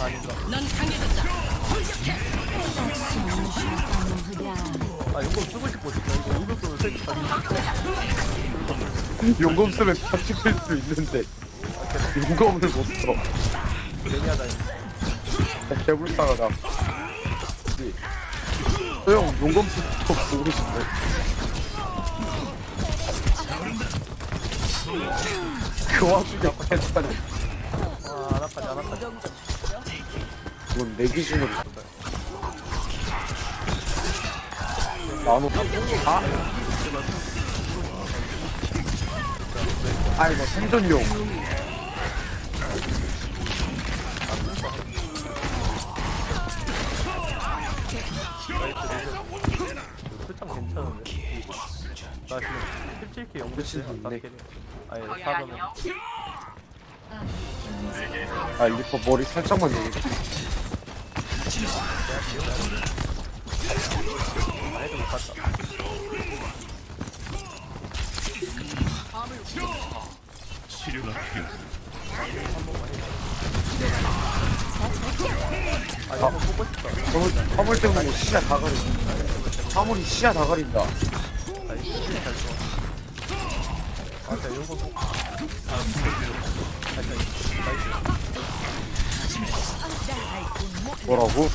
아닌가. 아 이거 쓰고 싶어 진짜 이거 이거 쓰면 색 자기 용검 쓰면 다 찍힐 수 있는데 용검을 못 써. 매니아다 개불쌍하다. 소영 용검 쓰고 보고 싶네. 그 와중에 괜찮네. 아 안아까지 안아까지 이건 내 기준으로. 나노. 아? 아 이거 생존용. 표창 괜찮은데 나 지금 17K 영대 그치, 안 네. 게 아니 4점에 아 리퍼 머리 살짝만 내리자. 아 이거 화물, 때문에 시야 다 가린다. 화물이 시야 다 가린다. 아 이거 진짜 잘 써. 아 진짜 이런 거 보고 아 진짜 나이스 뭐라고?